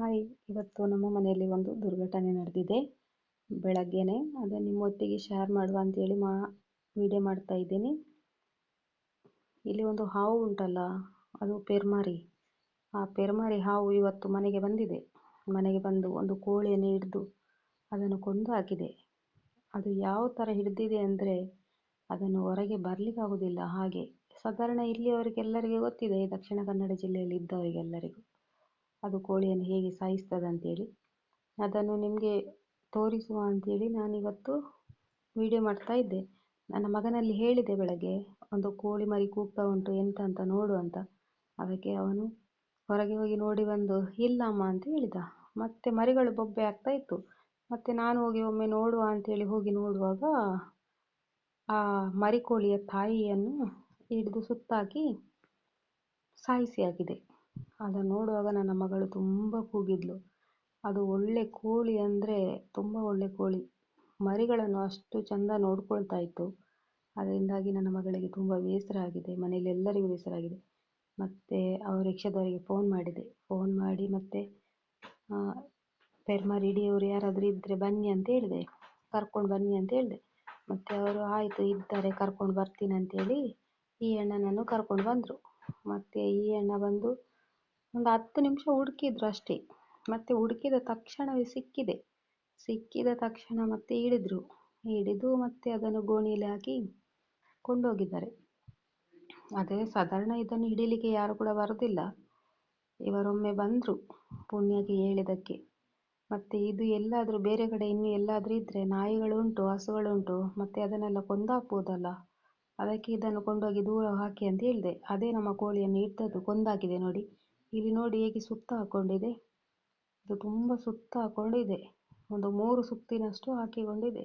Hi, ಇವತ್ತು ನಮ್ಮ ಮನೆಯಲ್ಲಿ ಒಂದು ದುರ್ಘಟನೆ ನಡೆದಿದೆ. ಬೆಳಗ್ಗೆನೆ ಅದು ನಿಮ್ಮೊಟ್ಟಿಗೆ ಶೇರ್ ಮಾಡುವ ಅಂತೇಳಿ ಮಾ ವಿಡಿಯೋ ಮಾಡ್ತಾ ಇದ್ದೀನಿ. ಇಲ್ಲಿ ಒಂದು ಹಾವು ಉಂಟಲ್ಲ, ಅದು ಪೆರ್ಮಾರಿ. ಆ ಪೆರ್ಮಾರಿ ಹಾವು ಇವತ್ತು ಮನೆಗೆ ಬಂದಿದೆ. ಮನೆಗೆ ಬಂದು ಒಂದು ಕೋಳಿಯನ್ನು ಹಿಡಿದು ಅದನ್ನು ಕೊಂದು ಹಾಕಿದೆ. ಅದು ಯಾವ ಥರ ಹಿಡಿದಿದೆ ಅಂದರೆ ಅದನ್ನು ಹೊರಗೆ ಬರಲಿಕ್ಕಾಗೋದಿಲ್ಲ ಹಾಗೆ ಸಾಧಾರಣ ಇಲ್ಲಿಯವರಿಗೆಲ್ಲರಿಗೆ ಗೊತ್ತಿದೆ, ದಕ್ಷಿಣ ಕನ್ನಡ ಜಿಲ್ಲೆಯಲ್ಲಿ ಇದ್ದವರಿಗೆಲ್ಲರಿಗೂ. ಅದು ಕೋಳಿಯನ್ನು ಹೇಗೆ ಸಾಯಿಸ್ತದೆ ಅಂತೇಳಿ ಅದನ್ನು ನಿಮಗೆ ತೋರಿಸುವ ಅಂತೇಳಿ ನಾನಿವತ್ತು ವಿಡಿಯೋ ಮಾಡ್ತಾ ಇದ್ದೆ. ನನ್ನ ಮಗನಲ್ಲಿ ಹೇಳಿದೆ ಬೆಳಗ್ಗೆ, ಒಂದು ಕೋಳಿ ಮರಿ ಕೂಗ್ತಾ ಉಂಟು, ಎಂತ ಅಂತ ನೋಡು ಅಂತ. ಅದಕ್ಕೆ ಅವನು, ಹೊರಗೆ ಹೋಗಿ ನೋಡಿ ಬಂದು ಇಲ್ಲ ಅಮ್ಮ ಅಂತ ಹೇಳಿದ. ಮತ್ತೆ ಮರಿಗಳು ಬೊಬ್ಬೆ ಆಗ್ತಾ ಇತ್ತು. ಮತ್ತೆ ನಾನು ಹೋಗಿ ಒಮ್ಮೆ ನೋಡುವ ಅಂತೇಳಿ ಹೋಗಿ ನೋಡುವಾಗ, ಆ ಮರಿಕೋಳಿಯ ತಾಯಿಯನ್ನು ಹಿಡಿದು ಸುತ್ತಾಕಿ ಸಾಯಿಸಿ ಆಗಿದೆ ಅದನ್ನು ನೋಡುವಾಗ ನನ್ನ ಮಗಳು ತುಂಬ ಕೂಗಿದ್ಲು. ಅದು ಒಳ್ಳೆ ಕೋಳಿ ಅಂದರೆ ತುಂಬ ಒಳ್ಳೆ ಕೋಳಿ. ಮರಿಗಳನ್ನು ಅಷ್ಟು ಚಂದ ನೋಡ್ಕೊಳ್ತಾ ಇತ್ತು. ಅದರಿಂದಾಗಿ ನನ್ನ ಮಗಳಿಗೆ ತುಂಬ ಬೇಸರ ಆಗಿದೆ. ಮನೆಯಲ್ಲಿ ಎಲ್ಲರಿಗೂ ಬೇಸರ ಆಗಿದೆ. ಮತ್ತು ಅವ್ರ ರಿಕ್ಷಾದವರಿಗೆ ಫೋನ್ ಮಾಡಿದೆ. ಫೋನ್ ಮಾಡಿ ಮತ್ತೆ ಪೆರ್ಮಾರ್ ರೆಡಿಯವರು ಯಾರಾದರೂ ಇದ್ದರೆ ಬನ್ನಿ ಅಂತ ಹೇಳಿದೆ. ಕರ್ಕೊಂಡು ಬನ್ನಿ ಅಂತ ಹೇಳಿದೆ. ಮತ್ತು ಅವರು ಆಯಿತು, ಇದ್ದಾರೆ, ಕರ್ಕೊಂಡು ಬರ್ತೀನಿ ಅಂತೇಳಿ ಈ ಅಣ್ಣನನ್ನು ಕರ್ಕೊಂಡು ಬಂದರು. ಮತ್ತು ಈ ಅಣ್ಣ ಬಂದು ಒಂದು ಹತ್ತು ನಿಮಿಷ ಹುಡುಕಿದ್ರು ಅಷ್ಟೇ. ಮತ್ತೆ ಹುಡುಕಿದ ತಕ್ಷಣವೇ ಸಿಕ್ಕಿದೆ. ಸಿಕ್ಕಿದ ತಕ್ಷಣ ಮತ್ತೆ ಹಿಡಿದ್ರು. ಹಿಡಿದು ಮತ್ತೆ ಅದನ್ನು ಗೋಣಿಯಲ್ಲಿ ಹಾಕಿ ಕೊಂಡೋಗಿದ್ದಾರೆ. ಅದೇ ಸಾಧಾರಣ ಇದನ್ನು ಹಿಡೀಲಿಕ್ಕೆ ಯಾರು ಕೂಡ ಬರೋದಿಲ್ಲ. ಇವರೊಮ್ಮೆ ಬಂದರು ಪುಣ್ಯಕ್ಕೆ ಹೇಳಿದ್ದಕ್ಕೆ. ಮತ್ತೆ ಇದು ಎಲ್ಲಾದರೂ ಬೇರೆ ಕಡೆ ಇನ್ನೂ ಎಲ್ಲಾದರೂ ಇದ್ದರೆ ನಾಯಿಗಳುಂಟು ಹಸುಗಳುಂಟು ಮತ್ತೆ ಅದನ್ನೆಲ್ಲ ಕೊಂದಾಕ್ಬೋದಲ್ಲ? ಅದಕ್ಕೆ ಇದನ್ನು ಕೊಂಡೋಗಿ ದೂರ ಹಾಕಿ ಅಂತ ಹೇಳಿದೆ. ಅದೇ ನಮ್ಮ ಕೋಳಿಯನ್ನು ಇಟ್ಟದ್ದು ಕೊಂದಾಕಿದೆ ನೋಡಿ. ಇಲ್ಲಿ ನೋಡಿ ಹೇಗೆ ಸುತ್ತ ಹಾಕೊಂಡಿದೆ. ಇದು ತುಂಬ ಸುತ್ತ ಹಾಕೊಂಡಿದೆ. ಒಂದು ಮೂರು ಸುತ್ತಿನಷ್ಟು ಹಾಕಿಕೊಂಡಿದೆ.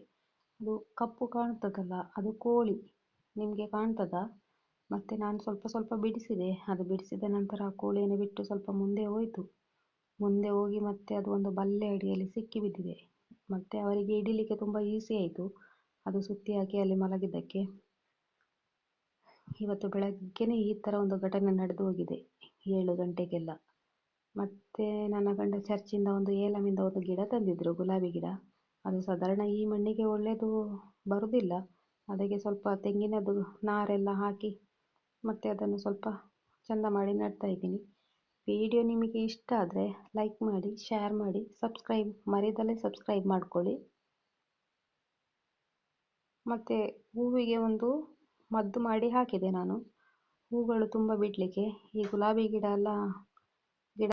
ಅದು ಕಪ್ಪು ಕಾಣ್ತದಲ್ಲ, ಅದು ಕೋಳಿ. ನಿಮಗೆ ಕಾಣ್ತದ? ಮತ್ತೆ ನಾನು ಸ್ವಲ್ಪ ಸ್ವಲ್ಪ ಬಿಡಿಸಿದೆ. ಅದು ಬಿಡಿಸಿದ ನಂತರ ಆ ಕೋಳಿಯನ್ನು ಬಿಟ್ಟು ಸ್ವಲ್ಪ ಮುಂದೆ ಹೋಯಿತು. ಮುಂದೆ ಹೋಗಿ ಮತ್ತೆ ಅದು ಒಂದು ಬಲ್ಲೆ ಅಡಿಯಲ್ಲಿ ಸಿಕ್ಕಿ ಬಿದ್ದಿದೆ. ಮತ್ತೆ ಅವರಿಗೆ ಹಿಡಿಲಿಕ್ಕೆ ತುಂಬ ಈಸಿ ಆಯಿತು. ಅದು ಸುತ್ತಿ ಹಾಕಿ ಅಲ್ಲಿ ಮಲಗಿದ್ದಕ್ಕೆ. ಇವತ್ತು ಬೆಳಗ್ಗೆನೇ ಈ ಥರ ಒಂದು ಘಟನೆ ನಡೆದು ಹೋಗಿದೆ. ಏಳು ಗಂಟೆಗೆಲ್ಲ. ಮತ್ತು ನನ್ನ ಗಂಡ ಚರ್ಚಿಂದ ಒಂದು ಏಲಮಿಂದ ಒಂದು ಗಿಡ ತಂದಿದ್ದರು ಗುಲಾಬಿ ಗಿಡ. ಅದು ಸಾಧಾರಣ ಈ ಮಣ್ಣಿಗೆ ಒಳ್ಳೆಯದು ಬರುವುದಿಲ್ಲ ಅದಕ್ಕೆ ಸ್ವಲ್ಪ ತೆಂಗಿನದ್ದು ನಾರೆಲ್ಲ ಹಾಕಿ ಮತ್ತು ಅದನ್ನು ಸ್ವಲ್ಪ ಚಂದ ಮಾಡಿ ನೆಡ್ತಾ ಇದ್ದೀನಿ. ವಿಡಿಯೋ ನಿಮಗೆ ಇಷ್ಟ ಆದರೆ ಲೈಕ್ ಮಾಡಿ ಶೇರ್ ಮಾಡಿ ಸಬ್ಸ್ಕ್ರೈಬ್ ಮರೆಯದಲ್ಲೇ ಸಬ್ಸ್ಕ್ರೈಬ್ ಮಾಡ್ಕೊಳ್ಳಿ. ಮತ್ತು ಹೂವಿಗೆ ಒಂದು ಮದ್ದು ಮಾಡಿ ಹಾಕಿದೆ ನಾನು. ಹೂಗಳು ತುಂಬ ಬಿಡಲಿಕ್ಕೆ ಈ ಗುಲಾಬಿ ಗಿಡ ಎಲ್ಲ